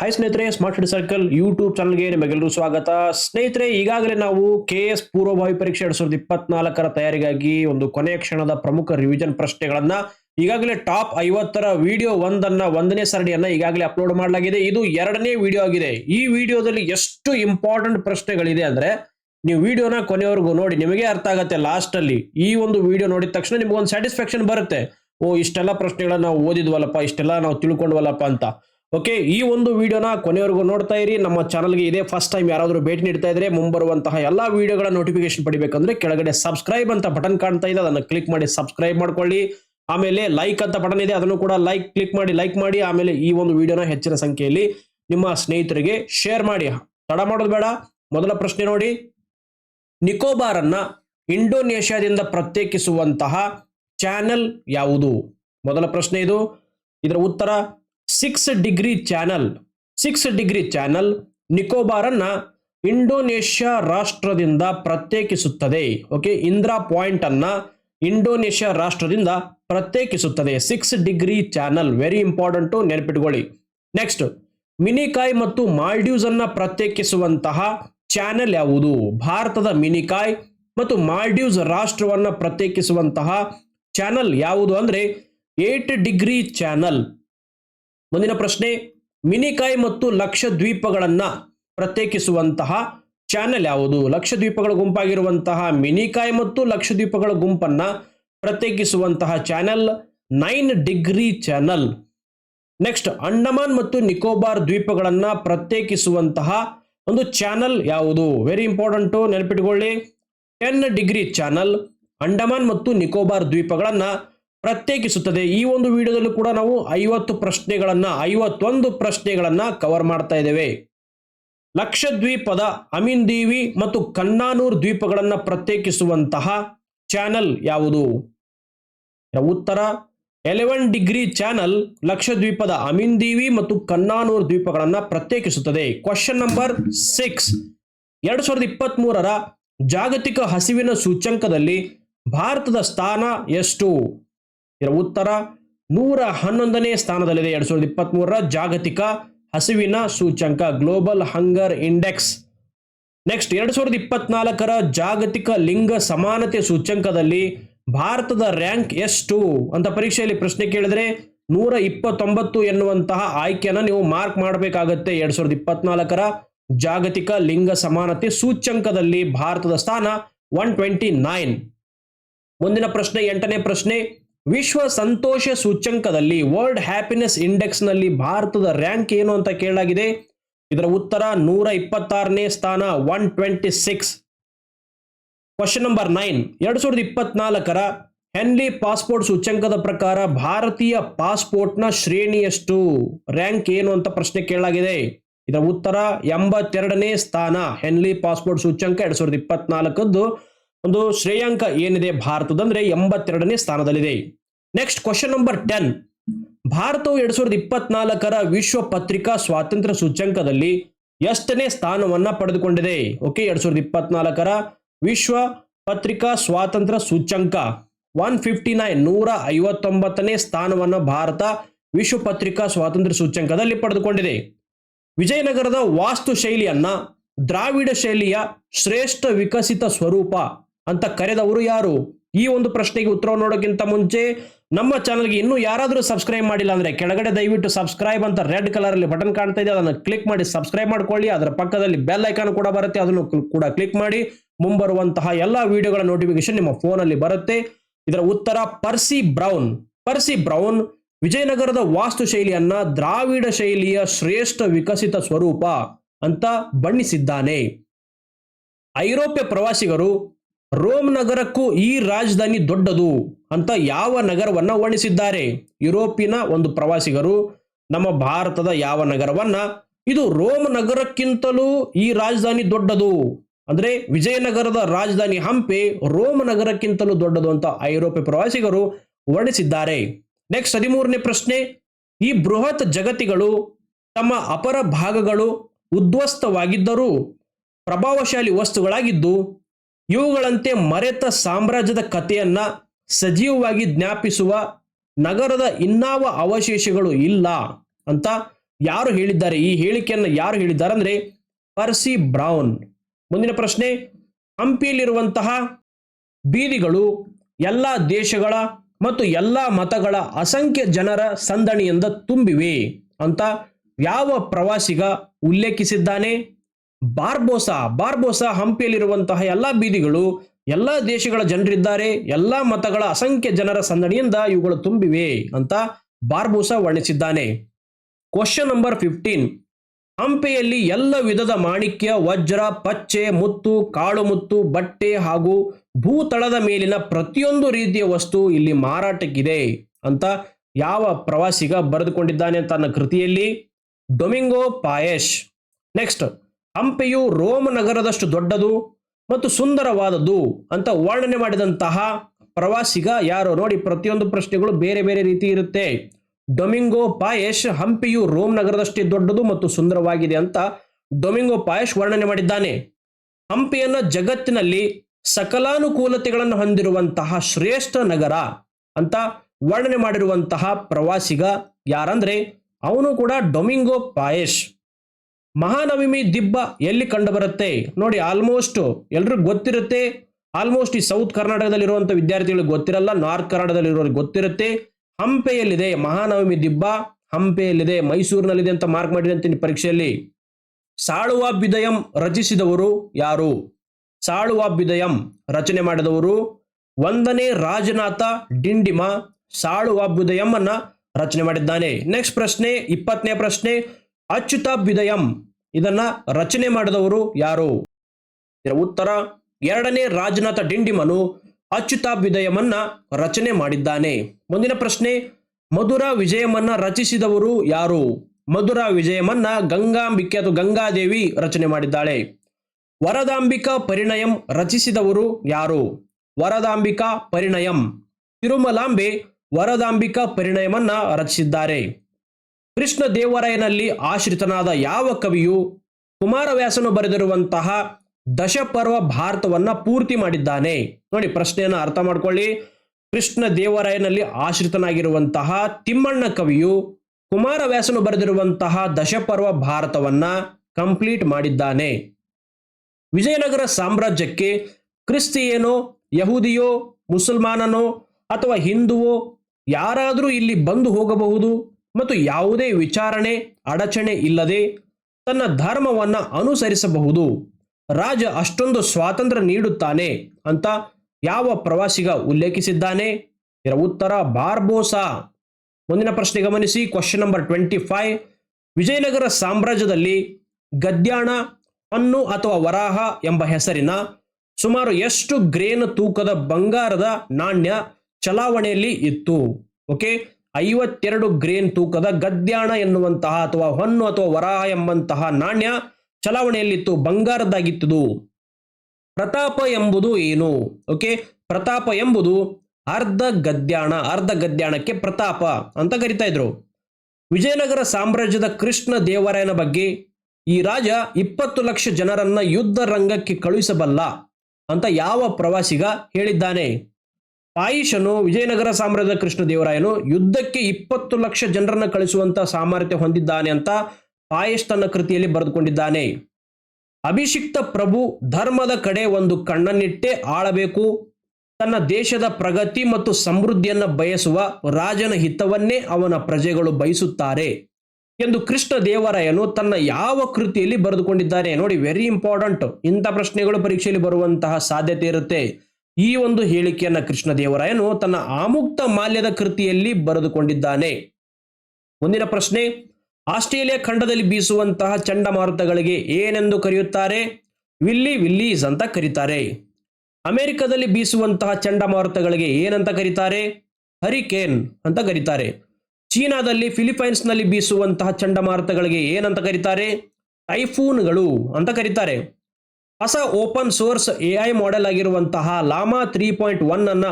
Hi ಸ್ನೇಹಿತರೆ smart city circle YouTube ಚಾನಲ್ಗೆ ನಿಮಗೆಲ್ಲರೂ ಸ್ವಾಗತ. ಸ್ನೇಹಿತರೆ, ಈಗಾಗಲೇ ನಾವು ಕೆ ಎಸ್ ಪೂರ್ವಭಾವಿ ಪರೀಕ್ಷೆ ಎರಡ್ ಸಾವಿರದ ಇಪ್ಪತ್ನಾಲ್ಕರ ತಯಾರಿಗಾಗಿ ಒಂದು ಕೊನೆಯ ಕ್ಷಣದ ಪ್ರಮುಖ ರಿವಿಷನ್ ಪ್ರಶ್ನೆಗಳನ್ನ, ಈಗಾಗಲೇ ಟಾಪ್ ಐವತ್ತರ ವಿಡಿಯೋ ಒಂದನ್ನ, ಒಂದನೇ ಸರಣಿಯನ್ನ ಈಗಾಗಲೇ ಅಪ್ಲೋಡ್ ಮಾಡಲಾಗಿದೆ. ಇದು ಎರಡನೇ ವಿಡಿಯೋ ಆಗಿದೆ. ಈ ವಿಡಿಯೋದಲ್ಲಿ ಎಷ್ಟು ಇಂಪಾರ್ಟೆಂಟ್ ಪ್ರಶ್ನೆಗಳಿದೆ ಅಂದ್ರೆ, ನೀವು ವಿಡಿಯೋನ ಕೊನೆಯವರೆಗೂ ನೋಡಿ ನಿಮಗೆ ಅರ್ಥ ಆಗತ್ತೆ. ಲಾಸ್ಟ್ ಅಲ್ಲಿ ಈ ಒಂದು ವಿಡಿಯೋ ನೋಡಿದ ತಕ್ಷಣ ನಿಮ್ಗೆ ಒಂದು ಸ್ಯಾಟಿಸ್ಫ್ಯಾಕ್ಷನ್ ಬರುತ್ತೆ. ಓ, ಇಷ್ಟೆಲ್ಲ ಪ್ರಶ್ನೆಗಳನ್ನ ನಾವು ಓದಿದ್ವಲ್ಲಪ್ಪ, ಇಷ್ಟೆಲ್ಲ ನಾವು ತಿಳ್ಕೊಂಡ್ವಲ್ಲಪ್ಪ ಅಂತ. ಓಕೆ, ಈ ಒಂದು ವಿಡಿಯೋನ ಕೊನೆವರೆಗೂ ನೋಡ್ತಾ ಇರಿ. ನಮ್ಮ ಚಾನಲ್ಗೆ ಇದೇ ಫಸ್ಟ್ ಟೈಮ್ ಯಾರಾದರೂ ಭೇಟಿ ನೀಡ್ತಾ ಇದ್ರೆ ಮುಂಬರುವಂತಹ ಎಲ್ಲ ವಿಡಿಯೋಗಳ ನೋಟಿಫಿಕೇಶನ್ ಪಡಿಬೇಕಂದ್ರೆ ಕೆಳಗಡೆ ಸಬ್ಸ್ಕ್ರೈಬ್ ಅಂತ ಬಟನ್ ಕಾಣ್ತಾ ಇದೆ. ಅದನ್ನು ಕ್ಲಿಕ್ ಮಾಡಿ ಸಬ್ಸ್ಕ್ರೈಬ್ ಮಾಡ್ಕೊಳ್ಳಿ. ಆಮೇಲೆ ಲೈಕ್ ಅಂತ ಬಟನ್ ಇದೆ. ಅದನ್ನು ಕೂಡ ಲೈಕ್ ಕ್ಲಿಕ್ ಮಾಡಿ ಲೈಕ್ ಮಾಡಿ. ಆಮೇಲೆ ಈ ಒಂದು ವಿಡಿಯೋನ ಹೆಚ್ಚಿನ ಸಂಖ್ಯೆಯಲ್ಲಿ ನಿಮ್ಮ ಸ್ನೇಹಿತರಿಗೆ ಶೇರ್ ಮಾಡಿ. ತಡ ಮಾಡೋದು ಬೇಡ. ಮೊದಲ ಪ್ರಶ್ನೆ ನೋಡಿ. ನಿಕೋಬಾರ್ ಅನ್ನ ಇಂಡೋನೇಷ್ಯಾದಿಂದ ಪ್ರತ್ಯೇಕಿಸುವಂತಹ ಚಾನೆಲ್ ಯಾವುದು? ಮೊದಲ ಪ್ರಶ್ನೆ ಇದು. ಇದರ ಉತ್ತರ six degree channel, six degree channel ನಿಕೋಬಾರನ್ನ Indonesia ರಾಷ್ಟ್ರದಿಂದ ಪ್ರತ್ಯೇಕಿಸುತ್ತದೆ. ಓಕೆ ಇಂದ್ರಾ ಪಾಯಿಂಟ್ ಅನ್ನ ಇಂಡೋನೇಷ್ಯಾ ರಾಷ್ಟ್ರದಿಂದ ಪ್ರತ್ಯೇಕಿಸುತ್ತದೆ. Six degree channel very important ನೆನಪಿಟ್ಕೊಳ್ಳಿ. Next Minicoy ಮತ್ತು ಮಾಲ್ಡೀವ್ಸ್ ಅನ್ನ ಪ್ರತ್ಯೇಕಿಸುವಂತಹ ಚಾನೆಲ್ ಯಾವುದು? ಭಾರತದ ಮಿನಿಕಾಯ್ ಮತ್ತು ಮಾಲ್ಡೀವ್ಸ್ ರಾಷ್ಟ್ರವನ್ನ ಪ್ರತ್ಯೇಕಿಸುವಂತಹ ಚಾನಲ್ ಯಾವುದು ಅಂದ್ರೆ ಏಟ್ ಡಿಗ್ರಿ ಚಾನಲ್. ಮುಂದಿನ ಪ್ರಶ್ನೆ ಮಿನಿಕಾಯ್ ಮತ್ತು ಲಕ್ಷದ್ವೀಪಗಳನ್ನ ಪ್ರತ್ಯೇಕಿಸುವಂತಹ ಚಾನೆಲ್ ಯಾವುದು? ಲಕ್ಷದ್ವೀಪಗಳ ಗುಂಪಾಗಿರುವಂತಹ ಮಿನಿಕಾಯ್ ಮತ್ತು ಲಕ್ಷದ್ವೀಪಗಳ ಗುಂಪನ್ನ ಪ್ರತ್ಯೇಕಿಸುವಂತಹ channel nine degree channel. Next, Andaman ಮತ್ತು ನಿಕೋಬಾರ್ ದ್ವೀಪಗಳನ್ನ ಪ್ರತ್ಯೇಕಿಸುವಂತಹ ಒಂದು ಚಾನಲ್ ಯಾವುದು? ವೆರಿ ಇಂಪಾರ್ಟೆಂಟು ನೆನಪಿಟ್ಕೊಳ್ಳಿ. ಟೆನ್ ಡಿಗ್ರಿ ಚಾನಲ್ ಅಂಡಮಾನ್ ಮತ್ತು ನಿಕೋಬಾರ್ ದ್ವೀಪಗಳನ್ನ ಪ್ರತ್ಯೇಕಿಸುತ್ತದೆ. ಈ ಒಂದು ವಿಡಿಯೋದಲ್ಲೂ ಕೂಡ ನಾವು ಐವತ್ತು ಪ್ರಶ್ನೆಗಳನ್ನು, ಐವತ್ತೊಂದು ಪ್ರಶ್ನೆಗಳನ್ನು ಕವರ್ ಮಾಡ್ತಾ ಇದ್ದೇವೆ. ಲಕ್ಷದ್ವೀಪದ ಅಮೀನ್ ದೀವಿ ಮತ್ತು ಕಣ್ಣಾನೂರ್ ದ್ವೀಪಗಳನ್ನು ಪ್ರತ್ಯೇಕಿಸುವಂತಹ ಚಾನಲ್ ಯಾವುದು? ಉತ್ತರ, ಎಲೆವೆನ್ ಡಿಗ್ರಿ ಚಾನಲ್ ಲಕ್ಷದ್ವೀಪದ ಅಮೀನ್ ದೀವಿ ಮತ್ತು ಕಣ್ಣಾನೂರ್ ದ್ವೀಪಗಳನ್ನು ಪ್ರತ್ಯೇಕಿಸುತ್ತದೆ. ಕ್ವಶನ್ ನಂಬರ್ ಸಿಕ್ಸ್ ಎರಡು ಸಾವಿರದ ಇಪ್ಪತ್ತ್ ಜಾಗತಿಕ ಹಸಿವಿನ ಸೂಚ್ಯಂಕದಲ್ಲಿ ಭಾರತದ ಸ್ಥಾನ ಎಷ್ಟು? ಇದರ ಉತ್ತರ ನೂರ ಹನ್ನೊಂದನೇ ಸ್ಥಾನದಲ್ಲಿದೆ. ಎರಡ್ ಸಾವಿರದ ಇಪ್ಪತ್ತ್ ಮೂರರ ಜಾಗತಿಕ ಹಸಿವಿನ ಸೂಚ್ಯಂಕ ಗ್ಲೋಬಲ್ ಹಂಗರ್ ಇಂಡೆಕ್ಸ್ ನೆಕ್ಸ್ಟ್ ಎರಡ್ ಸಾವಿರದ ಇಪ್ಪತ್ನಾಲ್ಕರ ಜಾಗತಿಕ ಲಿಂಗ ಸಮಾನತೆ ಸೂಚ್ಯಂಕದಲ್ಲಿ ಭಾರತದ ರ್ಯಾಂಕ್ ಎಷ್ಟು ಅಂತ ಪರೀಕ್ಷೆಯಲ್ಲಿ ಪ್ರಶ್ನೆ ಕೇಳಿದ್ರೆ ನೂರ ಇಪ್ಪತ್ತೊಂಬತ್ತು ಎನ್ನುವಂತಹ ಆಯ್ಕೆಯನ್ನು ನೀವು ಮಾರ್ಕ್ ಮಾಡಬೇಕಾಗತ್ತೆ. ಎರಡು ಸಾವಿರದ ಇಪ್ಪತ್ನಾಲ್ಕರ ಜಾಗತಿಕ ಲಿಂಗ ಸಮಾನತೆ ಸೂಚ್ಯಂಕದಲ್ಲಿ ಭಾರತದ ಸ್ಥಾನ ಒನ್ ಟ್ವೆಂಟಿ ನೈನ್ ಮುಂದಿನ ಪ್ರಶ್ನೆ, ಎಂಟನೇ ಪ್ರಶ್ನೆ. ವಿಶ್ವ ಸಂತೋಷ ಸೂಚ್ಯಂಕದಲ್ಲಿ ವರ್ಲ್ಡ್ ಹ್ಯಾಪಿನೆಸ್ ಇಂಡೆಕ್ಸ್ನಲ್ಲಿ ಭಾರತದ ರ್ಯಾಂಕ್ ಏನು ಅಂತ ಕೇಳಲಾಗಿದೆ. ಇದರ ಉತ್ತರ ನೂರ ಇಪ್ಪತ್ತಾರನೇ ಸ್ಥಾನ one twenty six. Question number nine, ಎರಡು ಸಾವಿರದ ಇಪ್ಪತ್ನಾಲ್ಕರ ಹೆನ್ಲಿ ಪಾಸ್ಪೋರ್ಟ್ ಸೂಚ್ಯಂಕದ ಪ್ರಕಾರ ಭಾರತೀಯ ಪಾಸ್ಪೋರ್ಟ್ನ ಶ್ರೇಣಿಯಷ್ಟು? ರ್ಯಾಂಕ್ ಏನು ಅಂತ ಪ್ರಶ್ನೆ ಕೇಳಲಾಗಿದೆ. ಇದರ ಉತ್ತರ ಎಂಬತ್ತೆರಡನೇ ಸ್ಥಾನ ಹೆನ್ಲಿ ಪಾಸ್ಪೋರ್ಟ್ ಸೂಚ್ಯಂಕ ಎರಡ್ ಸಾವಿರದ ಇಪ್ಪತ್ನಾಲ್ಕದ್ದು. ಒಂದು ಶ್ರೇಯಾಂಕ ಏನಿದೆ ಭಾರತದಂದ್ರೆ ಎಂಬತ್ತೆರಡನೇ ಸ್ಥಾನದಲ್ಲಿದೆ. ನೆಕ್ಸ್ಟ್ ಕ್ವಶನ್ ನಂಬರ್ ಟೆನ್ ಭಾರತವು ಎರಡ್ ಸಾವಿರದ ಇಪ್ಪತ್ನಾಲ್ಕರ ವಿಶ್ವ ಪತ್ರಿಕಾ ಸ್ವಾತಂತ್ರ್ಯ ಸೂಚ್ಯಂಕದಲ್ಲಿ ಎಷ್ಟನೇ ಸ್ಥಾನವನ್ನ ಪಡೆದುಕೊಂಡಿದೆ? ಓಕೆ ಎರಡ್ ಸಾವಿರದ ಇಪ್ಪತ್ನಾಲ್ಕರ ವಿಶ್ವ ಪತ್ರಿಕಾ ಸ್ವಾತಂತ್ರ್ಯ ಸೂಚ್ಯಂಕ ಒನ್ ಫಿಫ್ಟಿ ನೈನ್ ನೂರ ಐವತ್ತೊಂಬತ್ತನೇ ಸ್ಥಾನವನ್ನು ಭಾರತ ವಿಶ್ವ ಪತ್ರಿಕಾ ಸ್ವಾತಂತ್ರ್ಯ ಸೂಚ್ಯಂಕದಲ್ಲಿ ಪಡೆದುಕೊಂಡಿದೆ. ವಿಜಯನಗರದ ವಾಸ್ತು ಶೈಲಿಯನ್ನ ದ್ರಾವಿಡ ಶೈಲಿಯ ಶ್ರೇಷ್ಠ ವಿಕಸಿತ ಸ್ವರೂಪ ಅಂತ ಕರೆದವರು ಯಾರು? ಈ ಒಂದು ಪ್ರಶ್ನೆಗೆ ಉತ್ತರ ನೋಡೋಕ್ಕಿಂತ ಮುಂಚೆ ನಮ್ಮ ಚಾನಲ್ಗೆ ಇನ್ನೂ ಯಾರಾದರೂ ಸಬ್ಸ್ಕ್ರೈಬ್ ಮಾಡಿಲ್ಲ ಅಂದರೆ ಕೆಳಗಡೆ ದಯವಿಟ್ಟು ಸಬ್ಸ್ಕ್ರೈಬ್ ಅಂತ ರೆಡ್ ಕಲರಲ್ಲಿ ಬಟನ್ ಕಾಣ್ತಾ ಇದೆ, ಅದನ್ನು ಕ್ಲಿಕ್ ಮಾಡಿ ಸಬ್ಸ್ಕ್ರೈಬ್ ಮಾಡ್ಕೊಳ್ಳಿ. ಅದರ ಪಕ್ಕದಲ್ಲಿ ಬೆಲ್ ಐಕಾನ್ ಕೂಡ ಬರುತ್ತೆ, ಅದನ್ನು ಕೂಡ ಕ್ಲಿಕ್ ಮಾಡಿ. ಮುಂಬರುವಂತಹ ಎಲ್ಲ ವಿಡಿಯೋಗಳ ನೋಟಿಫಿಕೇಶನ್ ನಿಮ್ಮ ಫೋನಲ್ಲಿ ಬರುತ್ತೆ. ಇದರ ಉತ್ತರ ಪರ್ಸಿ ಬ್ರೌನ್. ಪರ್ಸಿ ಬ್ರೌನ್, ವಿಜಯನಗರದ ವಾಸ್ತು ಶೈಲಿಯನ್ನ ದ್ರಾವಿಡ ಶೈಲಿಯ ಶ್ರೇಷ್ಠ ವಿಕಸಿತ ಸ್ವರೂಪ ಅಂತ ಬಣ್ಣಿಸಿದ್ದಾನೆ. ಐರೋಪ್ಯ ಪ್ರವಾಸಿಗರು ರೋಮ್ ನಗರಕ್ಕೂ ಈ ರಾಜಧಾನಿ ದೊಡ್ಡದು ಅಂತ ಯಾವ ನಗರವನ್ನ ವರ್ಣಿಸಿದ್ದಾರೆ? ಯುರೋಪಿನ ಒಂದು ಪ್ರವಾಸಿಗರು, ನಮ್ಮ ಭಾರತದ ಯಾವ ನಗರವನ್ನ? ಇದು ರೋಮ್ ನಗರಕ್ಕಿಂತಲೂ ಈ ರಾಜಧಾನಿ ದೊಡ್ಡದು. ಅಂದ್ರೆ ವಿಜಯನಗರದ ರಾಜಧಾನಿ ಹಂಪೆ ರೋಮ್ ನಗರಕ್ಕಿಂತಲೂ ದೊಡ್ಡದು ಅಂತ ಐರೋಪ್ಯ ಪ್ರವಾಸಿಗರು ವರ್ಣಿಸಿದ್ದಾರೆ. ನೆಕ್ಸ್ಟ್ ಹದಿಮೂರನೇ ಪ್ರಶ್ನೆ. ಈ ಬೃಹತ್ ಜಗತಿಗಳು ತಮ್ಮ ಅಪರ ಭಾಗಗಳು ಉದ್ವಸ್ತವಾಗಿದ್ದರೂ, ಪ್ರಭಾವಶಾಲಿ ವಸ್ತುಗಳಾಗಿದ್ದು ಇವುಗಳಂತೆ ಮರೆತ ಸಾಮ್ರಾಜ್ಯದ ಕಥೆಯನ್ನ ಸಜೀವವಾಗಿ ಜ್ಞಾಪಿಸುವ ನಗರದ ಇನ್ನಾವ ಅವಶೇಷಗಳು ಇಲ್ಲ ಅಂತ ಯಾರು ಹೇಳಿದ್ದಾರೆ? ಈ ಹೇಳಿಕೆಯನ್ನು ಯಾರು ಹೇಳಿದ್ದಾರೆ ಅಂದ್ರೆ ಪರ್ಸಿ ಬ್ರೌನ್. ಮುಂದಿನ ಪ್ರಶ್ನೆ, ಹಂಪಿಯಲ್ಲಿರುವಂತಹ ಬೀದಿಗಳು ಎಲ್ಲ ದೇಶಗಳ ಮತ್ತು ಎಲ್ಲ ಮತಗಳ ಅಸಂಖ್ಯ ಜನರ ಸಂದಣಿಯಿಂದ ತುಂಬಿವೆ ಅಂತ ಯಾವ ಪ್ರವಾಸಿಗ ಉಲ್ಲೇಖಿಸಿದ್ದಾನೆ? ಬಾರ್ಬೋಸಾ ಬಾರ್ಬೋಸಾ ಹಂಪಿಯಲ್ಲಿರುವಂತಹ ಎಲ್ಲ ಬೀದಿಗಳು, ಎಲ್ಲ ದೇಶಗಳ ಜನರಿದ್ದಾರೆ, ಎಲ್ಲ ಮತಗಳ ಅಸಂಖ್ಯ ಜನರ ಸಂದಣಿಯಿಂದ ಇವುಗಳು ತುಂಬಿವೆ ಅಂತ ಬಾರ್ಬೋಸಾ ವರ್ಣಿಸಿದ್ದಾನೆ. ಕ್ವಶನ್ ನಂಬರ್ ಫಿಫ್ಟೀನ್ ಹಂಪೆಯಲ್ಲಿ ಎಲ್ಲ ವಿಧದ ಮಾಣಿಕ್ಯ, ವಜ್ರ, ಪಚ್ಚೆ, ಮುತ್ತು, ಕಾಳು ಮುತ್ತು, ಬಟ್ಟೆ ಹಾಗೂ ಭೂತಳದ ಮೇಲಿನ ಪ್ರತಿಯೊಂದು ರೀತಿಯ ವಸ್ತು ಇಲ್ಲಿ ಮಾರಾಟಕ್ಕಿದೆ ಅಂತ ಯಾವ ಪ್ರವಾಸಿಗ ಬರೆದುಕೊಂಡಿದ್ದಾನೆ ತನ್ನ ಕೃತಿಯಲ್ಲಿ? ಡೊಮಿಂಗೋ ಪಾಯಶ್ ನೆಕ್ಸ್ಟ್ ಹಂಪೆಯು ರೋಮ್ ನಗರದಷ್ಟು ದೊಡ್ಡದು ಮತ್ತು ಸುಂದರವಾದದ್ದು ಅಂತ ವರ್ಣನೆ ಮಾಡಿದಂತಹ ಪ್ರವಾಸಿಗ ಯಾರು ನೋಡಿ ಪ್ರತಿಯೊಂದು ಪ್ರಶ್ನೆಗಳು ಬೇರೆ ಬೇರೆ ರೀತಿ ಇರುತ್ತೆ. ಡೊಮಿಂಗೋ ಪಾಯೇಶ್ ಹಂಪಿಯು ರೋಮ್ ನಗರದಷ್ಟೇ ದೊಡ್ಡದು ಮತ್ತು ಸುಂದರವಾಗಿದೆ ಅಂತ ಡೊಮಿಂಗೋ ಪಾಯೇಶ್ ವರ್ಣನೆ ಮಾಡಿದ್ದಾನೆ. ಹಂಪಿಯನ್ನು ಜಗತ್ತಿನಲ್ಲಿ ಸಕಲಾನುಕೂಲತೆಗಳನ್ನು ಹೊಂದಿರುವಂತಹ ಶ್ರೇಷ್ಠ ನಗರ ಅಂತ ವರ್ಣನೆ ಮಾಡಿರುವಂತಹ ಪ್ರವಾಸಿಗ ಯಾರಂದ್ರೆ ಅವನು ಕೂಡ ಡೊಮಿಂಗೋ ಪಾಯೆಶ್. ಮಹಾನವಮಿ ದಿಬ್ಬ ಎಲ್ಲಿ ಕಂಡುಬರುತ್ತೆ? ನೋಡಿ ಆಲ್ಮೋಸ್ಟ್ ಎಲ್ರಿಗೂ ಗೊತ್ತಿರುತ್ತೆ. ಆಲ್ಮೋಸ್ಟ್ ಈ ಸೌತ್ ಕರ್ನಾಟಕದಲ್ಲಿರುವಂಥ ವಿದ್ಯಾರ್ಥಿಗಳಿಗೆ ಗೊತ್ತಿರಲ್ಲ ನಾರ್ತ್ ಕರ್ನಾಟಕದಲ್ಲಿರೋರಿಗೆ ಗೊತ್ತಿರುತ್ತೆ. ಹಂಪೆಯಲ್ಲಿದೆ ಮಹಾನವಮಿ ದಿಬ್ಬ. ಹಂಪೆಯಲ್ಲಿದೆ, ಮೈಸೂರಿನಲ್ಲಿದೆ ಅಂತ ಮಾರ್ಕ್ ಮಾಡಿದಂತೀನಿ ಪರೀಕ್ಷೆಯಲ್ಲಿ. ಸಾಳುವಾಭ್ಯುದಯಂ ರಚಿಸಿದವರು ಯಾರು? ಸಾಳುವಾಭ್ಯುದಯಂ ರಚನೆ ಮಾಡಿದವರು ಒಂದನೇ ರಾಜನಾಥ ಡಿಂಡಿಮ. ಸಾಳುವಾಭ್ಯುದಯಂ ಅನ್ನ ರಚನೆ ಮಾಡಿದ್ದಾನೆ. ನೆಕ್ಸ್ಟ್ ಪ್ರಶ್ನೆ, ಇಪ್ಪತ್ತನೇ ಪ್ರಶ್ನೆ. ಅಚ್ಯುತಾಭ್ಯುದಯಂ ಇದನ್ನ ರಚನೆ ಮಾಡಿದವರು ಯಾರು? ಉತ್ತರ, ಎರಡನೇ ರಾಜನಾಥ ಡಿಂಡಿಮನು ಅಚ್ಯುತಾಭ್ಯುದಯಮನ್ನ ರಚನೆ ಮಾಡಿದ್ದಾನೆ. ಮುಂದಿನ ಪ್ರಶ್ನೆ, ಮಧುರ ವಿಜಯಮನ್ನ ರಚಿಸಿದವರು ಯಾರು? ಮಧುರ ವಿಜಯಮನ್ನ ಗಂಗಾಂಬಿಕೆ ಅಥವಾ ಗಂಗಾದೇವಿ ರಚನೆ ಮಾಡಿದ್ದಾಳೆ. ವರದಾಂಬಿಕಾ ಪರಿಣಯಂ ರಚಿಸಿದವರು ಯಾರು? ವರದಾಂಬಿಕಾ ಪರಿಣಯಂ. ತಿರುಮಲಾಂಬೆ ವರದಾಂಬಿಕಾ ಪರಿಣಯಮನ್ನ ರಚಿಸಿದ್ದಾರೆ. ಕೃಷ್ಣ ದೇವರಾಯನಲ್ಲಿ ಆಶ್ರಿತನಾದ ಯಾವ ಕವಿಯು ಕುಮಾರವ್ಯಾಸನು ಬರೆದಿರುವಂತಹ ದಶಪರ್ವ ಭಾರತವನ್ನ ಪೂರ್ತಿ ಮಾಡಿದ್ದಾನೆ? ನೋಡಿ, ಪ್ರಶ್ನೆಯನ್ನು ಅರ್ಥ ಮಾಡ್ಕೊಳ್ಳಿ. ಕೃಷ್ಣ ದೇವರಾಯನಲ್ಲಿ ಆಶ್ರಿತನಾಗಿರುವಂತಹ ತಿಮ್ಮಣ್ಣ ಕವಿಯು ಕುಮಾರವ್ಯಾಸನು ಬರೆದಿರುವಂತಹ ದಶಪರ್ವ ಭಾರತವನ್ನ ಕಂಪ್ಲೀಟ್ ಮಾಡಿದ್ದಾನೆ. ವಿಜಯನಗರ ಸಾಮ್ರಾಜ್ಯಕ್ಕೆ ಕ್ರಿಸ್ತಿಯೇನೋ ಯಹೂದಿಯೋ, ಮುಸಲ್ಮಾನನೋ ಅಥವಾ ಹಿಂದುವೋ ಯಾರಾದರೂ ಇಲ್ಲಿ ಬಂದು ಹೋಗಬಹುದು? ಮತ್ತು ಯಾವುದೇ ವಿಚಾರಣೆ, ಅಡಚಣೆ ಇಲ್ಲದೆ ತನ್ನ ಧರ್ಮವನ್ನು ಅನುಸರಿಸಬಹುದು. ರಾಜ ಅಷ್ಟೊಂದು ಸ್ವಾತಂತ್ರ್ಯ ನೀಡುತ್ತಾನೆ ಅಂತ ಯಾವ ಪ್ರವಾಸಿಗ ಉಲ್ಲೇಖಿಸಿದ್ದಾನೆ? ಇದರ ಉತ್ತರ ಬಾರ್ಬೋಸಾ. ಮುಂದಿನ ಪ್ರಶ್ನೆ ಗಮನಿಸಿ. Question number twenty five Vijayanagara ಸಾಮ್ರಾಜ್ಯದಲ್ಲಿ ಗದ್ಯಾಣ ಅನ್ನು ಅಥವಾ ವರಾಹ ಎಂಬ ಹೆಸರಿನ ಸುಮಾರು ಎಷ್ಟು ಗ್ರೇನ್ ತೂಕದ ಬಂಗಾರದ ನಾಣ್ಯ ಚಲಾವಣೆಯಲ್ಲಿ ಇತ್ತು? ಓಕೆ ಐವತ್ತೆರಡು ಗ್ರೇನ್ ತೂಕದ ಗದ್ಯಾಣ ಎನ್ನುವಂತಹ ಅಥವಾ ಹೊನ್ನು ಅಥವಾ ವರಾಹ ಎಂಬಂತಹ ನಾಣ್ಯ ಚಲಾವಣೆಯಲ್ಲಿತ್ತು ಬಂಗಾರದಾಗಿತ್ತದು ಪ್ರತಾಪ ಎಂಬುದು ಏನು? ಓಕೆ ಪ್ರತಾಪ ಎಂಬುದು ಅರ್ಧ ಗದ್ಯಾಣ, ಅರ್ಧ ಗದ್ಯಾಣಕ್ಕೆ ಪ್ರತಾಪ ಅಂತ ಕರಿತಾ ಇದ್ರು. ವಿಜಯನಗರ ಸಾಮ್ರಾಜ್ಯದ ಕೃಷ್ಣ ದೇವರಾಯನ ಬಗ್ಗೆ ಈ ರಾಜ ಇಪ್ಪತ್ತು ಲಕ್ಷ ಜನರನ್ನ ಯುದ್ಧ ರಂಗಕ್ಕೆ ಕಳುಹಿಸಬಲ್ಲ ಅಂತ ಯಾವ ಪ್ರವಾಸಿಗ ಹೇಳಿದ್ದಾನೆ? ಪಾಯಿಷನು ವಿಜಯನಗರ ಸಾಮ್ರಾಜ್ಯದ ಕೃಷ್ಣ ದೇವರಾಯನು ಯುದ್ಧಕ್ಕೆ ಇಪ್ಪತ್ತು ಲಕ್ಷ ಜನರನ್ನು ಕಳಿಸುವಂತ ಸಾಮರ್ಥ್ಯ ಹೊಂದಿದ್ದಾನೆ ಅಂತ ಆಯುಷ್ ತನ್ನ ಕೃತಿಯಲ್ಲಿ ಬರೆದುಕೊಂಡಿದ್ದಾನೆ. ಅಭಿಷಿಕ್ತ ಪ್ರಭು ಧರ್ಮದ ಕಡೆ ಒಂದು ಕಣ್ಣನ್ನಿಟ್ಟೇ ಆಳಬೇಕು. ತನ್ನ ದೇಶದ ಪ್ರಗತಿ ಮತ್ತು ಸಮೃದ್ಧಿಯನ್ನು ಬಯಸುವ ರಾಜನ ಹಿತವನ್ನೇ ಅವನ ಪ್ರಜೆಗಳು ಬಯಸುತ್ತಾರೆ ಎಂದು ಕೃಷ್ಣ ದೇವರಾಯನು ತನ್ನ ಯಾವ ಕೃತಿಯಲ್ಲಿ ಬರೆದುಕೊಂಡಿದ್ದಾನೆ. ನೋಡಿ ವೆರಿ ಇಂಪಾರ್ಟೆಂಟ್ ಇಂಥ ಪ್ರಶ್ನೆಗಳು ಪರೀಕ್ಷೆಯಲ್ಲಿ ಬರುವಂತಹ ಸಾಧ್ಯತೆ ಇರುತ್ತೆ. ಈ ಒಂದು ಹೇಳಿಕೆಯನ್ನ ಕೃಷ್ಣ ದೇವರಾಯನು ತನ್ನ ಆಮುಕ್ತ ಮಾಲ್ಯದ ಕೃತಿಯಲ್ಲಿ ಬರೆದುಕೊಂಡಿದ್ದಾನೆ. ಮುಂದಿನ ಪ್ರಶ್ನೆ, ಆಸ್ಟ್ರೇಲಿಯಾ ಖಂಡದಲ್ಲಿ ಬೀಸುವಂತಹ ಚಂಡಮಾರುತಗಳಿಗೆ ಏನೆಂದು ಕರೆಯುತ್ತಾರೆ? ವಿಲ್ಲಿ ವಿಲ್ಲೀಸ್ ಅಂತ ಕರೀತಾರೆ. ಅಮೆರಿಕದಲ್ಲಿ ಬೀಸುವಂತಹ ಚಂಡಮಾರುತಗಳಿಗೆ ಏನಂತ ಕರೀತಾರೆ? ಹರಿಕೇನ್ ಅಂತ ಕರೀತಾರೆ. ಚೀನಾದಲ್ಲಿ ಫಿಲಿಪೈನ್ಸ್ನಲ್ಲಿ ಬೀಸುವಂತಹ ಚಂಡಮಾರುತಗಳಿಗೆ ಏನಂತ ಕರೀತಾರೆ? ಟೈಫೂನ್ಗಳು ಅಂತ ಕರೀತಾರೆ. ಹೊಸ open source A I model ಆಗಿರುವಂತಹ ಲಾಮಾ ತ್ರೀ ಪಾಯಿಂಟ್ ಒನ್ ಅನ್ನ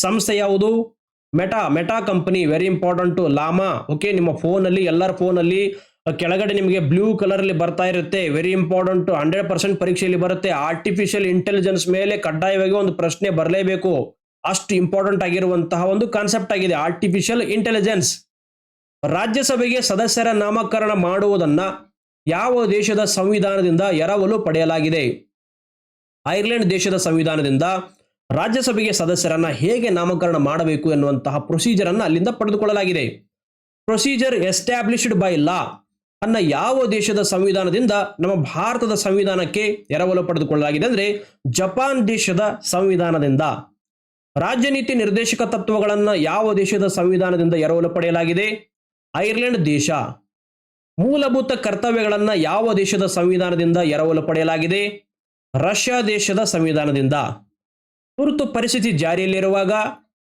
ಸಂಸ್ಥೆ ಯಾವುದು? Meta Meta company very important Llama. Okay ನಿಮ್ಮ ಫೋನಲ್ಲಿ ಎಲ್ಲರ ಫೋನಲ್ಲಿ ಕೆಳಗಡೆ ನಿಮಗೆ ಬ್ಲೂ ಕಲರ್ ಅಲ್ಲಿ ಬರ್ತಾ ಇರುತ್ತೆ. ವೆರಿ ಇಂಪಾರ್ಟೆಂಟ್ ಹಂಡ್ರೆಡ್ ಪರ್ಸೆಂಟ್ ಪರೀಕ್ಷೆಯಲ್ಲಿ ಬರುತ್ತೆ. ಆರ್ಟಿಫಿಷಿಯಲ್ ಇಂಟೆಲಿಜೆನ್ಸ್ ಮೇಲೆ ಕಡ್ಡಾಯವಾಗಿ ಒಂದು ಪ್ರಶ್ನೆ ಬರಲೇಬೇಕು. ಅಷ್ಟು ಇಂಪಾರ್ಟೆಂಟ್ ಆಗಿರುವಂತಹ ಒಂದು ಕಾನ್ಸೆಪ್ಟ್ ಆಗಿದೆ. ಆರ್ಟಿಫಿಷಿಯಲ್ ಇಂಟೆಲಿಜೆನ್ಸ್ ರಾಜ್ಯಸಭೆಗೆ ಸದಸ್ಯರ ನಾಮಕರಣ ಮಾಡುವುದನ್ನ ಯಾವ ದೇಶದ ಸಂವಿಧಾನದಿಂದ ಎರವಲು ಪಡೆಯಲಾಗಿದೆ? ಐರ್ಲೆಂಡ್ ದೇಶದ ಸಂವಿಧಾನದಿಂದ ರಾಜ್ಯಸಭೆಗೆ ಸದಸ್ಯರನ್ನ ಹೇಗೆ ನಾಮಕರಣ ಮಾಡಬೇಕು ಎನ್ನುವಂತಹ ಪ್ರೊಸೀಜರ್ ಅನ್ನು ಅಲ್ಲಿಂದ ಪಡೆದುಕೊಳ್ಳಲಾಗಿದೆ. ಪ್ರೊಸೀಜರ್ ಎಸ್ಟಾಬ್ಲಿಷ್ಡ್ ಬೈ ಲಾ ಅನ್ನ ಯಾವ ದೇಶದ ಸಂವಿಧಾನದಿಂದ ನಮ್ಮ ಭಾರತದ ಸಂವಿಧಾನಕ್ಕೆ ಎರವಲು ಪಡೆದುಕೊಳ್ಳಲಾಗಿದೆ ಅಂದ್ರೆ ಜಪಾನ್ ದೇಶದ ಸಂವಿಧಾನದಿಂದ. ರಾಜ್ಯ ನೀತಿ ನಿರ್ದೇಶಕ ತತ್ವಗಳನ್ನು ಯಾವ ದೇಶದ ಸಂವಿಧಾನದಿಂದ ಎರವಲು ಪಡೆಯಲಾಗಿದೆ? ಐರ್ಲೆಂಡ್ ದೇಶ. ಮೂಲಭೂತ ಕರ್ತವ್ಯಗಳನ್ನು ಯಾವ ದೇಶದ ಸಂವಿಧಾನದಿಂದ ಎರವಲು ಪಡೆಯಲಾಗಿದೆ? ರಷ್ಯಾ ದೇಶದ ಸಂವಿಧಾನದಿಂದ. ತುರ್ತು ಪರಿಸ್ಥಿತಿ ಜಾರಿಯಲ್ಲಿರುವಾಗ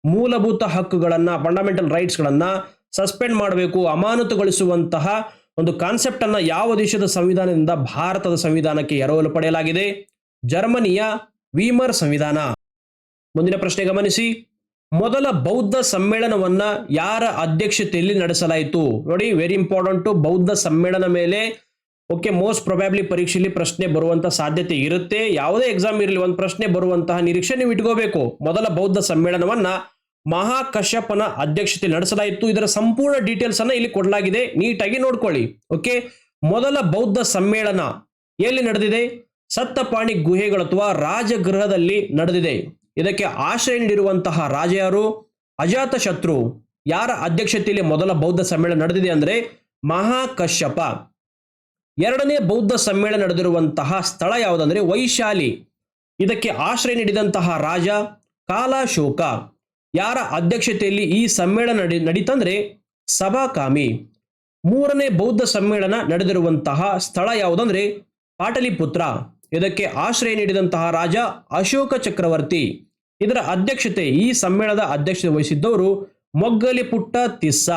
ಮೂಲಭೂತ ಹಕ್ಕುಗಳನ್ನು ಫಂಡಮೆಂಟಲ್ ರೈಟ್ಸ್ಗಳನ್ನು ಸಸ್ಪೆಂಡ್ ಮಾಡಬೇಕು, ಅಮಾನತುಗೊಳಿಸುವಂತಹ ಒಂದು ಕಾನ್ಸೆಪ್ಟ್ ಅನ್ನ ಯಾವ ದೇಶದ ಸಂವಿಧಾನದಿಂದ ಭಾರತದ ಸಂವಿಧಾನಕ್ಕೆ ಎರವಲು ಪಡೆಯಲಾಗಿದೆ? ಜರ್ಮನಿಯ ವೀಮರ್ ಸಂವಿಧಾನ. ಮುಂದಿನ ಪ್ರಶ್ನೆ ಗಮನಿಸಿ. ಮೊದಲ ಬೌದ್ಧ ಸಮ್ಮೇಳನವನ್ನ ಯಾರ ಅಧ್ಯಕ್ಷತೆಯಲ್ಲಿ ನಡೆಸಲಾಯಿತು? ನೋಡಿ ವೆರಿ ಇಂಪಾರ್ಟೆಂಟ್ ಬೌದ್ಧ ಸಮ್ಮೇಳನ ಮೇಲೆ ಓಕೆ ಮೋಸ್ಟ್ ಪ್ರೊಬ್ಯಾಬ್ಲಿ ಪರೀಕ್ಷೆಯಲ್ಲಿ ಪ್ರಶ್ನೆ ಬರುವಂತ ಸಾಧ್ಯತೆ ಇರುತ್ತೆ. ಯಾವುದೇ ಎಕ್ಸಾಮ್ ಇರಲಿ, ಒಂದು ಪ್ರಶ್ನೆ ಬರುವಂತಹ ನಿರೀಕ್ಷೆ ನೀವು ಇಟ್ಕೋಬೇಕು. ಮೊದಲ ಬೌದ್ಧ ಸಮ್ಮೇಳನವನ್ನ ಮಹಾಕಶ್ಯಪನ ಅಧ್ಯಕ್ಷತೆ ನಡೆಸಲಾಯಿತು. ಇದರ ಸಂಪೂರ್ಣ ಡೀಟೇಲ್ಸ್ ಅನ್ನ ಇಲ್ಲಿ ಕೊಡಲಾಗಿದೆ. ನೀಟಾಗಿ ನೋಡ್ಕೊಳ್ಳಿ ಓಕೆ ಮೊದಲ ಬೌದ್ಧ ಸಮ್ಮೇಳನ ಎಲ್ಲಿ ನಡೆದಿದೆ? ಸತ್ತಪಾಣಿ ಗುಹೆಗಳು ಅಥವಾ ರಾಜಗೃಹದಲ್ಲಿ ನಡೆದಿದೆ. ಇದಕ್ಕೆ ಆಶ್ರಯ ನೀಡಿರುವಂತಹ ರಾಜ ಯಾರು ಅಜಾತ ಶತ್ರು ಯಾರ ಅಧ್ಯಕ್ಷತೆಯಲ್ಲಿ ಮೊದಲ ಬೌದ್ಧ ಸಮ್ಮೇಳನ ನಡೆದಿದೆ ಅಂದರೆ ಮಹಾಕಶ್ಯಪ. ಎರಡನೇ ಬೌದ್ಧ ಸಮ್ಮೇಳನ ನಡೆದಿರುವಂತಹ ಸ್ಥಳ ಯಾವುದಂದ್ರೆ ವೈಶಾಲಿ. ಇದಕ್ಕೆ ಆಶ್ರಯ ನೀಡಿದಂತಹ ರಾಜ ಕಾಲಾಶೋಕ. ಯಾರ ಅಧ್ಯಕ್ಷತೆಯಲ್ಲಿ ಈ ಸಮ್ಮೇಳನ ನಡಿ, ನಡೀತಂದ್ರೆ ಸಭಾಕಾಮಿ. ಮೂರನೇ ಬೌದ್ಧ ಸಮ್ಮೇಳನ ನಡೆದಿರುವಂತಹ ಸ್ಥಳ ಯಾವುದಂದ್ರೆ ಪಾಟಲಿಪುತ್ರ. ಇದಕ್ಕೆ ಆಶ್ರಯ ನೀಡಿದಂತಹ ರಾಜ ಅಶೋಕ ಚಕ್ರವರ್ತಿ. ಇದರ ಅಧ್ಯಕ್ಷತೆ ಈ ಸಮ್ಮೇಳನದ ಅಧ್ಯಕ್ಷತೆ ವಹಿಸಿದ್ದವರು ಮೊಗ್ಗಲಿಪುಟ್ಟ ತಿಸ್ಸ.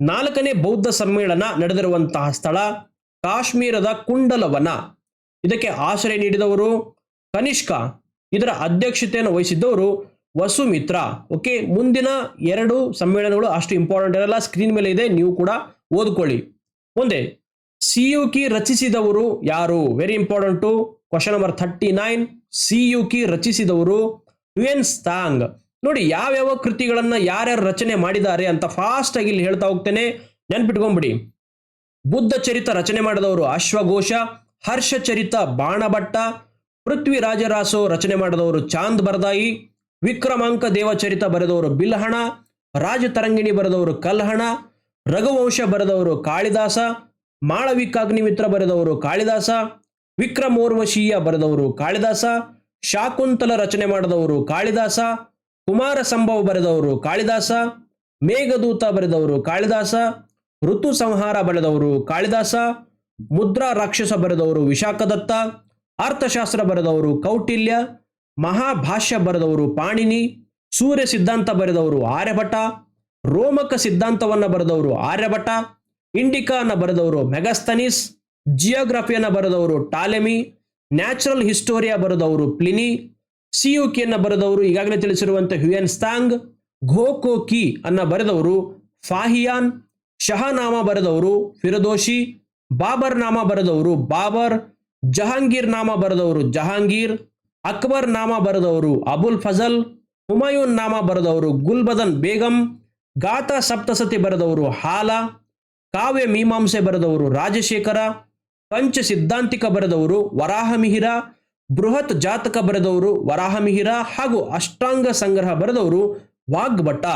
ನಾಲ್ಕನೇ ಬೌದ್ಧ ಸಮ್ಮೇಳನ ನಡೆದಿರುವಂತಹ ಸ್ಥಳ ಕಾಶ್ಮೀರದ ಕುಂಡಲವನ. ಇದಕ್ಕೆ ಆಶ್ರಯ ನೀಡಿದವರು ಕನಿಷ್ಕ. ಇದರ ಅಧ್ಯಕ್ಷತೆಯನ್ನು ವಹಿಸಿದ್ದವರು ವಸುಮಿತ್ರ. ಓಕೆ, ಮುಂದಿನ ಎರಡು ಸಮ್ಮೇಳನಗಳು ಅಷ್ಟು ಇಂಪಾರ್ಟೆಂಟ್ ಇರಲ್ಲ ಸ್ಕ್ರೀನ್ ಮೇಲೆ ಇದೆ, ನೀವು ಕೂಡ ಓದ್ಕೊಳ್ಳಿ. ಮುಂದೆ ಸಿಯುಕಿ ರಚಿಸಿದವರು ಯಾರು? Very important question number thirty nine ಕಿ ರಚಿಸಿದವರು ಯುಎನ್ ಸ್ತಾಂಗ್ ನೋಡಿ, ಯಾವ್ಯಾವ ಕೃತಿಗಳನ್ನ ಯಾರ್ಯಾರು ರಚನೆ ಮಾಡಿದ್ದಾರೆ ಅಂತ ಫಾಸ್ಟ್ ಆಗಿ ಇಲ್ಲಿ ಹೇಳ್ತಾ ಹೋಗ್ತೇನೆ. ನೆನ್ಪಿಟ್ಕೊಂಡ್ಬಿಡಿ ಬುದ್ಧ ಚರಿತ ರಚನೆ ಮಾಡಿದವರು ಅಶ್ವಘೋಷ ಹರ್ಷಚರಿತ ಬಾಣಭಟ್ಟ, ಪೃಥ್ವಿರಾಜರಾಸೋ ರಚನೆ ಮಾಡಿದವರು ಚಾಂದ್ ಬರದಾಯಿ, ವಿಕ್ರಮಾಂಕ ದೇವಚರಿತ ಬರೆದವರು ಬಿಲ್ಹಣ, ರಾಜತರಂಗಿಣಿ ಬರೆದವರು ಕಲ್ಹಣ, ರಘುವಂಶ ಬರೆದವರು ಕಾಳಿದಾಸ ಮಾಳವಿಕಾಗ್ನಿಮಿತ್ರ ಬರೆದವರು ಕಾಳಿದಾಸ, ವಿಕ್ರಮೋರ್ವಶೀಯ ಬರೆದವರು ಕಾಳಿದಾಸ, ಶಾಕುಂತಲ ರಚನೆ ಮಾಡಿದವರು ಕಾಳಿದಾಸ ಕುಮಾರ ಸಂಭವ ಬರೆದವರು ಕಾಳಿದಾಸ, ಮೇಘದೂತ ಬರೆದವರು ಕಾಳಿದಾಸ ಋತು ಸಂಹಾರ ಬರೆದವರು ಕಾಳಿದಾಸ, ಮುದ್ರಾ ರಾಕ್ಷಸ ಬರೆದವರು ವಿಶಾಖದತ್ತ, ಅರ್ಥಶಾಸ್ತ್ರ ಬರೆದವರು ಕೌಟಿಲ್ಯ, ಮಹಾಭಾಷ್ಯ ಬರೆದವರು ಪಾಣಿನಿ, ಸೂರ್ಯ ಸಿದ್ಧಾಂತ ಬರೆದವರು ಆರ್ಯಭಟ, ರೋಮಕ ಸಿದ್ಧಾಂತವನ್ನ ಬರೆದವರು ಆರ್ಯಭಟ ಇಂಡಿಕಾ ಅನ್ನ ಬರೆದವರು ಮೆಗಸ್ತನಿಸ್, ಜಿಯೋಗ್ರಫಿಯನ್ನ ಬರೆದವರು ಟಾಲೆಮಿ, ನ್ಯಾಚುರಲ್ ಹಿಸ್ಟೋರಿಯಾ ಬರೆದವರು ಪ್ಲಿನಿ, ಸಿಯುಕಿಯನ್ನ ಬರೆದವರು ಈಗಾಗಲೇ ತಿಳಿಸಿರುವಂತೆ ಹ್ಯೂಯನ್ ಸ್ತಾಂಗ್, ಘೋಕೋ ಕಿ ಅನ್ನ ಬರೆದವರು ಫಾಹಿಯಾನ್, ಶಹನಾಮ ಬರೆದವರು ಫಿರದೋಶಿ ಬಾಬರ್ ನಾಮ ಬರೆದವರು ಬಾಬರ್, ಜಹಾಂಗೀರ್ ನಾಮ ಬರೆದವರು ಜಹಾಂಗೀರ್, ಅಕ್ಬರ್ ನಾಮ ಬರೆದವರು ಅಬುಲ್ ಫಜಲ್, ಹುಮಾಯೂನ್ ನಾಮ ಬರೆದವರು ಗುಲ್ಬದನ್ ಬೇಗಂ ಗಾತಾ ಸಪ್ತಸತಿ ಬರೆದವರು ಹಾಲ ಕಾವ್ಯ ಮೀಮಾಂಸೆ ಬರೆದವರು ರಾಜಶೇಖರ, ಪಂಚ ಸಿದ್ಧಾಂತಿಕ ಬರೆದವರು ವರಾಹಮಿಹಿರ, ಬೃಹತ್ ಜಾತಕ ಬರೆದವರು ವರಾಹಮಿಹಿರ ಹಾಗೂ ಅಷ್ಟಾಂಗ ಸಂಗ್ರಹ ಬರೆದವರು ವಾಗ್ಭಟ.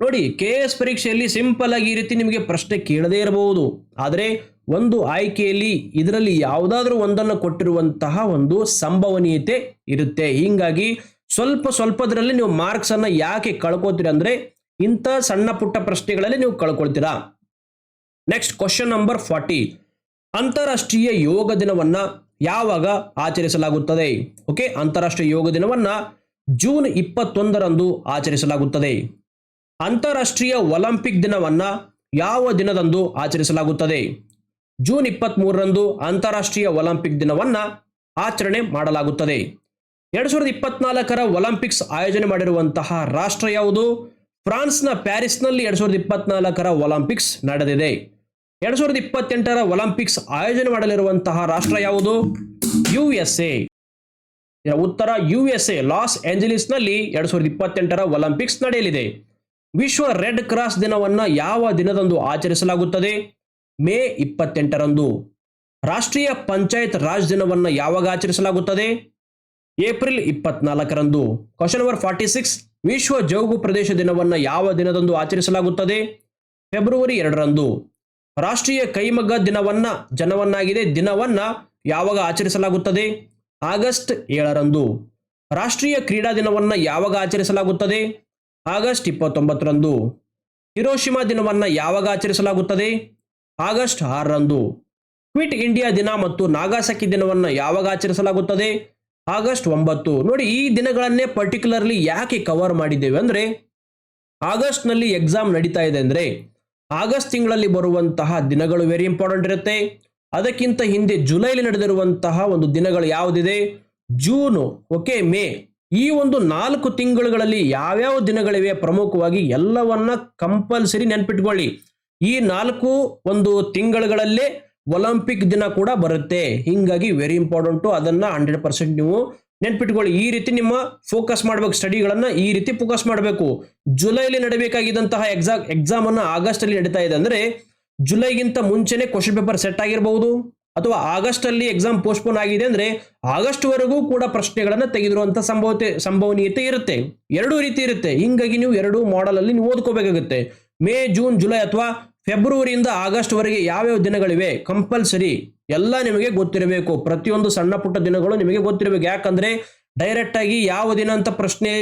ನೋಡಿ, ಕೆ ಎಸ್ ಪರೀಕ್ಷೆಯಲ್ಲಿ ಸಿಂಪಲ್ ಆಗಿ ಈ ರೀತಿ ನಿಮಗೆ ಪ್ರಶ್ನೆ ಕೇಳದೇ ಇರಬಹುದು. ಆದರೆ ಒಂದು ಆಯ್ಕೆಯಲ್ಲಿ ಇದರಲ್ಲಿ ಯಾವುದಾದ್ರೂ ಒಂದನ್ನು ಕೊಟ್ಟಿರುವಂತಹ ಒಂದು ಸಂಭವನೀಯತೆ ಇರುತ್ತೆ. ಹೀಗಾಗಿ ಸ್ವಲ್ಪ ಸ್ವಲ್ಪದರಲ್ಲಿ ನೀವು ಮಾರ್ಕ್ಸ್ ಅನ್ನ ಯಾಕೆ ಕಳ್ಕೊತೀರ ಅಂದ್ರೆ ಇಂಥ ಸಣ್ಣ ಪುಟ್ಟ ಪ್ರಶ್ನೆಗಳಲ್ಲಿ ನೀವು ಕಳ್ಕೊಳ್ತೀರಾ. ನೆಕ್ಸ್ಟ್ ಕ್ವಶನ್ ನಂಬರ್ ಫಾರ್ಟಿ ಅಂತಾರಾಷ್ಟ್ರೀಯ ಯೋಗ ದಿನವನ್ನ ಯಾವಾಗ ಆಚರಿಸಲಾಗುತ್ತದೆ? ಓಕೆ ಅಂತಾರಾಷ್ಟ್ರೀಯ ಯೋಗ ದಿನವನ್ನ ಜೂನ್ ಇಪ್ಪತ್ತೊಂದರಂದು ಆಚರಿಸಲಾಗುತ್ತದೆ. ಅಂತಾರಾಷ್ಟ್ರೀಯ ಒಲಿಂಪಿಕ್ ದಿನವನ್ನ ಯಾವ ದಿನದಂದು ಆಚರಿಸಲಾಗುತ್ತದೆ? ಜೂನ್ ಇಪ್ಪತ್ತ್ ಮೂರರಂದು ಅಂತಾರಾಷ್ಟ್ರೀಯ ಒಲಿಂಪಿಕ್ ದಿನವನ್ನ ಆಚರಣೆ ಮಾಡಲಾಗುತ್ತದೆ. ಎರಡು ಸಾವಿರದ ಇಪ್ಪತ್ನಾಲ್ಕರ ಒಲಿಂಪಿಕ್ಸ್ ಆಯೋಜನೆ ಮಾಡಿರುವಂತಹ ರಾಷ್ಟ್ರ ಯಾವುದು? ಫ್ರಾನ್ಸ್ನ ಪ್ಯಾರಿಸ್ನಲ್ಲಿ ಎರಡ್ ಸಾವಿರದ ಇಪ್ಪತ್ನಾಲ್ಕರ ಒಲಿಂಪಿಕ್ಸ್ ನಡೆದಿದೆ. ಎರಡು ಸಾವಿರದ ಇಪ್ಪತ್ತೆಂಟರ ಒಲಿಂಪಿಕ್ಸ್ ಆಯೋಜನೆ ಮಾಡಲಿರುವಂತಹ ರಾಷ್ಟ್ರ ಯಾವುದು? U S A. ಉತ್ತರ ಯು ಎಸ್ ಎ, ಲಾಸ್ ಏಂಜಲೀಸ್ನಲ್ಲಿ ಎರಡು ಸಾವಿರದ ಇಪ್ಪತ್ತೆಂಟರ ಒಲಿಂಪಿಕ್ಸ್ ನಡೆಯಲಿದೆ. ವಿಶ್ವ ರೆಡ್ ಕ್ರಾಸ್ ದಿನವನ್ನ ಯಾವ ದಿನದಂದು ಆಚರಿಸಲಾಗುತ್ತದೆ? ಮೇ ಇಪ್ಪತ್ತೆಂಟರಂದು. ರಾಷ್ಟ್ರೀಯ ಪಂಚಾಯತ್ ರಾಜ್ ದಿನವನ್ನ ಯಾವಾಗ ಆಚರಿಸಲಾಗುತ್ತದೆ? ಏಪ್ರಿಲ್ ಇಪ್ಪತ್ನಾಲ್ಕರಂದು. Question number forty six. ವಿಶ್ವ ಜೌಗು ಪ್ರದೇಶ ದಿನವನ್ನು ಯಾವ ದಿನದಂದು ಆಚರಿಸಲಾಗುತ್ತದೆ? ಫೆಬ್ರವರಿ ಎರಡರಂದು. ರಾಷ್ಟ್ರೀಯ ಕೈಮಗ್ಗ ದಿನವನ್ನ, ಜನವನ್ನಾಗಿದೆ ದಿನವನ್ನ ಯಾವಾಗ ಆಚರಿಸಲಾಗುತ್ತದೆ? ಆಗಸ್ಟ್ ಏಳರಂದು. ರಾಷ್ಟ್ರೀಯ ಕ್ರೀಡಾ ದಿನವನ್ನು ಯಾವಾಗ ಆಚರಿಸಲಾಗುತ್ತದೆ? ಆಗಸ್ಟ್ ಇಪ್ಪತ್ತೊಂಬತ್ತರಂದು. ಹಿರೋಶಿಮಾ ದಿನವನ್ನು ಯಾವಾಗ ಆಚರಿಸಲಾಗುತ್ತದೆ? ಆಗಸ್ಟ್ ಆರರಂದು. ಕ್ವಿಟ್ ಇಂಡಿಯಾ ದಿನ ಮತ್ತು ನಾಗಾಸಕಿ ದಿನವನ್ನು ಯಾವಾಗ ಆಚರಿಸಲಾಗುತ್ತದೆ? ಆಗಸ್ಟ್ ಒಂಬತ್ತು. ನೋಡಿ, ಈ ದಿನಗಳನ್ನೇ ಪರ್ಟಿಕ್ಯುಲರ್ಲಿ ಯಾಕೆ ಕವರ್ ಮಾಡಿದ್ದೇವೆ ಅಂದರೆ, ಆಗಸ್ಟ್ನಲ್ಲಿ ಎಕ್ಸಾಮ್ ನಡೀತಾ ಇದೆ ಅಂದರೆ, ಆಗಸ್ಟ್ ತಿಂಗಳಲ್ಲಿ ಬರುವಂತಹ ದಿನಗಳು ವೆರಿ ಇಂಪಾರ್ಟೆಂಟ್ ಇರುತ್ತೆ. ಅದಕ್ಕಿಂತ ಹಿಂದೆ ಜುಲೈಲಿ ನಡೆದಿರುವಂತಹ ಒಂದು ದಿನಗಳು ಯಾವುದಿದೆ? June okay May. ಈ ಒಂದು ನಾಲ್ಕು ತಿಂಗಳುಗಳಲ್ಲಿ ಯಾವ್ಯಾವ ದಿನಗಳಿವೆ? ಪ್ರಮುಖವಾಗಿ ಎಲ್ಲವನ್ನ ಕಂಪಲ್ಸರಿ ನೆನ್ಪಿಟ್ಕೊಳ್ಳಿ. ಈ ನಾಲ್ಕು ಒಂದು ತಿಂಗಳುಗಳಲ್ಲೇ ಒಲಿಂಪಿಕ್ ದಿನ ಕೂಡ ಬರುತ್ತೆ. ಹಿಂಗಾಗಿ ವೆರಿ ಇಂಪಾರ್ಟೆಂಟು ಅದನ್ನ ಹಂಡ್ರೆಡ್ ಪರ್ಸೆಂಟ್ ನೀವು ನೆನ್ಪಿಟ್ಕೊಳ್ಳಿ. ಈ ರೀತಿ ನಿಮ್ಮ ಫೋಕಸ್ ಮಾಡ್ಬೇಕು ಸ್ಟಡಿಗಳನ್ನ ಈ ರೀತಿ ಫೋಕಸ್ ಮಾಡಬೇಕು. ಜುಲೈಲಿ ನಡಬೇಕಾಗಿದ್ದಂತಹ ಎಕ್ಸಾಮ್ ಎಕ್ಸಾಮ್ ಅನ್ನ ಆಗಸ್ಟ್ ಅಲ್ಲಿ ನಡೀತಾ ಇದೆ ಅಂದ್ರೆ ಜುಲೈಗಿಂತ ಮುಂಚೆನೆ ಕ್ವಶನ್ ಪೇಪರ್ ಸೆಟ್ ಆಗಿರಬಹುದು ಅಥವಾ ಆಗಸ್ಟ್ ಅಲ್ಲಿ ಎಕ್ಸಾಮ್ ಪೋಸ್ಟ್ಪೋನ್ ಆಗಿದೆ ಅಂದ್ರೆ ಆಗಸ್ಟ್ ವರೆಗೂ ಕೂಡ ಪ್ರಶ್ನೆಗಳನ್ನ ತೆಗೆದಿರುವಂತ ಸಂಭವತೆ, ಸಂಭವನೀಯತೆ ಇರುತ್ತೆ. ಎರಡೂ ರೀತಿ ಇರುತ್ತೆ. ಹಿಂಗಾಗಿ ನೀವು ಎರಡು ಮಾಡೆಲ್ ಅಲ್ಲಿ ನೀವು ಓದ್ಕೋಬೇಕಾಗುತ್ತೆ. ಮೇ, ಜೂನ್, ಜುಲೈ ಅಥವಾ ಫೆಬ್ರವರಿಯಿಂದ ಆಗಸ್ಟ್ ವರೆಗೆ ಯಾವ್ಯಾವ ದಿನಗಳಿವೆ? ಕಂಪಲ್ಸರಿ ಎಲ್ಲ ನಿಮಗೆ ಗೊತ್ತಿರಬೇಕು. ಪ್ರತಿಯೊಂದು ಸಣ್ಣ ಪುಟ್ಟ ದಿನಗಳು ನಿಮಗೆ ಗೊತ್ತಿರಬೇಕು. ಯಾಕಂದ್ರೆ ಡೈರೆಕ್ಟ್ ಆಗಿ ಯಾವ ದಿನ ಅಂತ ಪ್ರಶ್ನೆ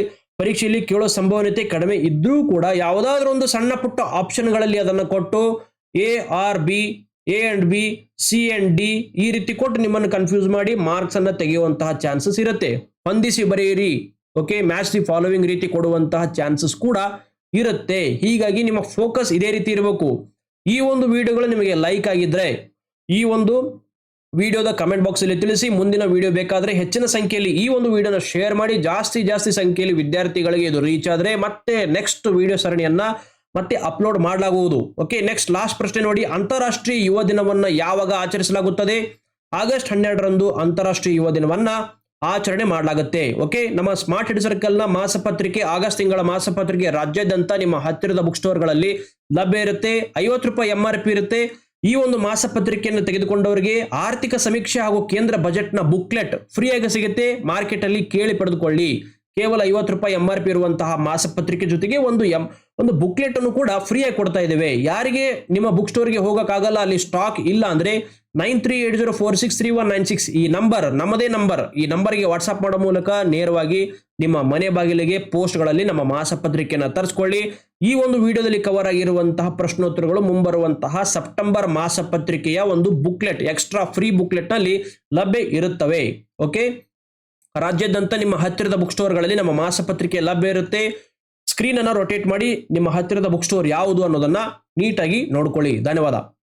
ಪರೀಕ್ಷೆಯಲ್ಲಿ ಕೇಳೋ ಸಂಭವನೀಯತೆ ಕಡಿಮೆ ಇದ್ರೂ ಕೂಡ ಯಾವುದಾದ್ರೂ ಒಂದು ಸಣ್ಣ ಪುಟ್ಟ ಆಪ್ಷನ್ಗಳಲ್ಲಿ ಅದನ್ನು ಕೊಟ್ಟು A or B A and B C and D ಈ ರೀತಿ ಕೊಟ್ಟು ನಿಮ್ಮನ್ನು ಕನ್ಫ್ಯೂಸ್ ಮಾಡಿ ಮಾರ್ಕ್ಸ್ ಅನ್ನ ತೆಗೆಯುವಂತಹ ಚಾನ್ಸಸ್ ಇರುತ್ತೆ. ಹೊಂದಿಸಿ ಬರೆಯಿರಿ. ಓಕೆ ಮ್ಯಾಚ್ ದಿ ಫಾಲೋವಿಂಗ್ ರೀತಿ ಕೊಡುವಂತಹ ಚಾನ್ಸಸ್ ಕೂಡ ಇರುತ್ತೆ. ಹೀಗಾಗಿ ನಿಮ್ಮ ಫೋಕಸ್ ಇದೇ ರೀತಿ ಇರಬೇಕು. ಈ ಒಂದು ವಿಡಿಯೋಗಳು ನಿಮಗೆ ಲೈಕ್ ಆಗಿದ್ರೆ ಈ ಒಂದು ವಿಡಿಯೋದ ಕಮೆಂಟ್ ಬಾಕ್ಸ್ ಅಲ್ಲಿ ತಿಳಿಸಿ, ಮುಂದಿನ ವಿಡಿಯೋ ಬೇಕಾದ್ರೆ ಹೆಚ್ಚಿನ ಸಂಖ್ಯೆಯಲ್ಲಿ ಈ ಒಂದು ವಿಡಿಯೋನ ಶೇರ್ ಮಾಡಿ, ಜಾಸ್ತಿ ಜಾಸ್ತಿ ಸಂಖ್ಯೆಯಲ್ಲಿ ವಿದ್ಯಾರ್ಥಿಗಳಿಗೆ ಇದು ರೀಚ್ ಆದರೆ ಮತ್ತೆ ನೆಕ್ಸ್ಟ್ ವಿಡಿಯೋ ಸರಣಿಯನ್ನ ಮತ್ತೆ ಅಪ್ಲೋಡ್ ಮಾಡಲಾಗುವುದು. ಓಕೆ ನೆಕ್ಸ್ಟ್ ಲಾಸ್ಟ್ ಪ್ರಶ್ನೆ ನೋಡಿ, ಅಂತಾರಾಷ್ಟ್ರೀಯ ಯುವ ದಿನವನ್ನ ಯಾವಾಗ ಆಚರಿಸಲಾಗುತ್ತದೆ? ಆಗಸ್ಟ್ ಹನ್ನೆರಡರಂದು ಅಂತಾರಾಷ್ಟ್ರೀಯ ಯುವ ದಿನವನ್ನ ಆಚರಣೆ ಮಾಡಲಾಗುತ್ತೆ. ಓಕೆ ನಮ್ಮ ಸ್ಮಾರ್ಟ್ ಹೆಡ್ ಸರ್ಕಲ್ನ ಮಾಸಪತ್ರಿಕೆ ಆಗಸ್ಟ್ ತಿಂಗಳ ಮಾಸಪತ್ರಿಕೆ ರಾಜ್ಯಾದ್ಯಂತ ನಿಮ್ಮ ಹತ್ತಿರದ ಬುಕ್ ಸ್ಟೋರ್ಗಳಲ್ಲಿ ಲಭ್ಯ ಇರುತ್ತೆ. ಐವತ್ತು ರೂಪಾಯಿ ಎಂ ಆರ್ ಪಿ ಇರುತ್ತೆ. ಈ ಒಂದು ಮಾಸಪತ್ರಿಕೆಯನ್ನು ತೆಗೆದುಕೊಂಡವರಿಗೆ ಆರ್ಥಿಕ ಸಮೀಕ್ಷೆ ಹಾಗೂ ಕೇಂದ್ರ ಬಜೆಟ್ನ ಬುಕ್ಲೆಟ್ ಫ್ರೀಯಾಗಿ ಸಿಗುತ್ತೆ. ಮಾರ್ಕೆಟ್ ಅಲ್ಲಿ ಕೇಳಿ ಪಡೆದುಕೊಳ್ಳಿ. ಕೇವಲ ಐವತ್ತು ರೂಪಾಯಿ ಎಂ ಆರ್ ಪಿ ಇರುವಂತಹ ಮಾಸಪತ್ರಿಕೆ ಜೊತೆಗೆ ಒಂದು ಎಂ, ಒಂದು ಬುಕ್ಲೆಟ್ ಅನ್ನು ಕೂಡ ಫ್ರೀಯಾಗಿ ಕೊಡ್ತಾ ಇದ್ದೇವೆ. ಯಾರಿಗೆ ನಿಮ್ಮ ಬುಕ್ ಸ್ಟೋರ್ಗೆ ಹೋಗೋಕ್ಕಾಗಲ್ಲ, ಅಲ್ಲಿ ಸ್ಟಾಕ್ ಇಲ್ಲ ಅಂದ್ರೆ nine three eight zero four six three one nine six. ಈ ನಂಬರ್, ನಮ್ಮದೇ ನಂಬರ್. ಈ ನಂಬರ್ಗೆ ವಾಟ್ಸಪ್ ಮಾಡೋ ಮೂಲಕ ನೇರವಾಗಿ ನಿಮ್ಮ ಮನೆ ಬಾಗಿಲಿಗೆ ಪೋಸ್ಟ್ಗಳಲ್ಲಿ ನಮ್ಮ ಮಾಸಪತ್ರಿಕೆಯನ್ನು ತರಿಸ್ಕೊಳ್ಳಿ. ಈ ಒಂದು ವಿಡಿಯೋದಲ್ಲಿ ಕವರ್ ಆಗಿರುವಂತಹ ಪ್ರಶ್ನೋತ್ತರಗಳು ಮುಂಬರುವಂತಹ ಸೆಪ್ಟೆಂಬರ್ ಮಾಸಪತ್ರಿಕೆಯ ಒಂದು ಬುಕ್ಲೆಟ್, ಎಕ್ಸ್ಟ್ರಾ ಫ್ರೀ ಬುಕ್ಲೆಟ್ನಲ್ಲಿ ಲಭ್ಯ ಇರುತ್ತವೆ. ಓಕೆ? ರಾಜ್ಯಾದ್ಯಂತ ನಿಮ್ಮ ಹತ್ತಿರದ ಬುಕ್ ಸ್ಟೋರ್ಗಳಲ್ಲಿ ನಮ್ಮ ಮಾಸಪತ್ರಿಕೆ ಲಭ್ಯ ಇರುತ್ತೆ. ಸ್ಕ್ರೀನ್ ಅನ್ನು ರೊಟೇಟ್ ಮಾಡಿ ನಿಮ್ಮ ಹತ್ತಿರದ ಬುಕ್ ಸ್ಟೋರ್ ಯಾವುದು ಅನ್ನೋದನ್ನ ನೀಟಾಗಿ ನೋಡ್ಕೊಳ್ಳಿ. ಧನ್ಯವಾದ.